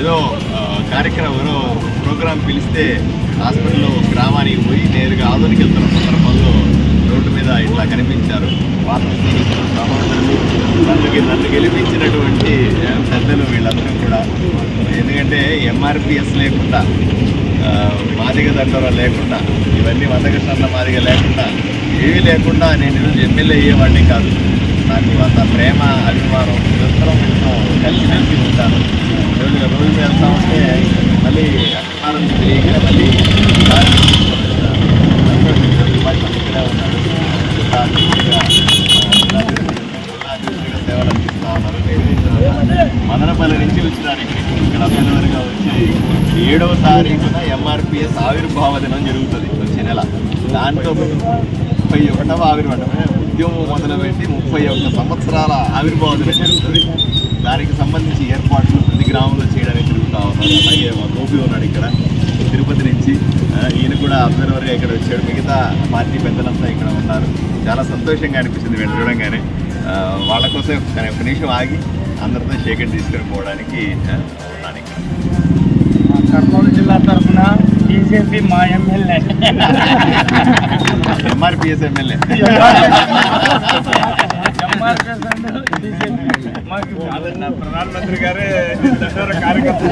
ఏదో కార్యక్రమంలో programme programme పిలిస్తే హాస్పిటల్లో గ్రామానికి పోయి నేరుగా ఆధునిక వెళ్తున్న సందర్భంలో రోడ్డు మీద ఇట్లా కనిపించారు. వాళ్ళకి నన్ను గెలిపించినటువంటి పెద్దలు వీళ్ళందరూ కూడా. ఎందుకంటే ఎంఆర్పిఎస్ లేకుండా మాదిగ దండోరా లేకుండా ఇవన్నీ వందకృష్ణ మాదిగ లేకుండా ఏవి లేకుండా నేను ఈరోజు ఎమ్మెల్యే అయ్యేవాడిని కాదు. నాకు అంత ప్రేమ అభిమానం నిరంతరం కలిసి ఉంటాను వెళ్తా ఉంటే మళ్ళీ అభిమానం మళ్ళీ ఇక్కడ ఉన్నారు సేవలు అందిస్తా ఉన్నారు మదనపల్లి నుంచి వచ్చినారు ఇక్కడికి. ఇక్కడ అభ్యర్థులుగా వచ్చి ఏడవ తారీఖున ఎంఆర్పిఎస్ ఆవిర్భావ దినం జరుగుతుంది వచ్చే నెల. దాంతో ముప్పై ఒకటవ ఆవిర్భావం. ఉద్యమం మొదలుపెట్టి ముప్పై ఒక్క సంవత్సరాల ఆవిర్భావ దినం జరుగుతుంది. దానికి మా గోపి ఉన్నాడు ఇక్కడ. తిరుపతి నుంచి ఈయన కూడా అబ్జర్వర్గా ఇక్కడ వచ్చాడు. మిగతా పార్టీ పెద్దలంతా ఇక్కడ ఉన్నారు. చాలా సంతోషంగా అనిపించింది వీళ్ళు చూడంగానే. వాళ్ళ కోసం ఒక నిమిషం ఆగి అందరితో షేకెట్ తీసుకొని పోవడానికి ఉన్నాను ఇక్కడ. కర్నూలు జిల్లా తరఫున బీజేపీ మా ఎమ్మెల్యే. ఎంఆర్పిఎస్ ఎమ్మెల్యే. ప్రధానమంత్రి గారే కార్యకర్త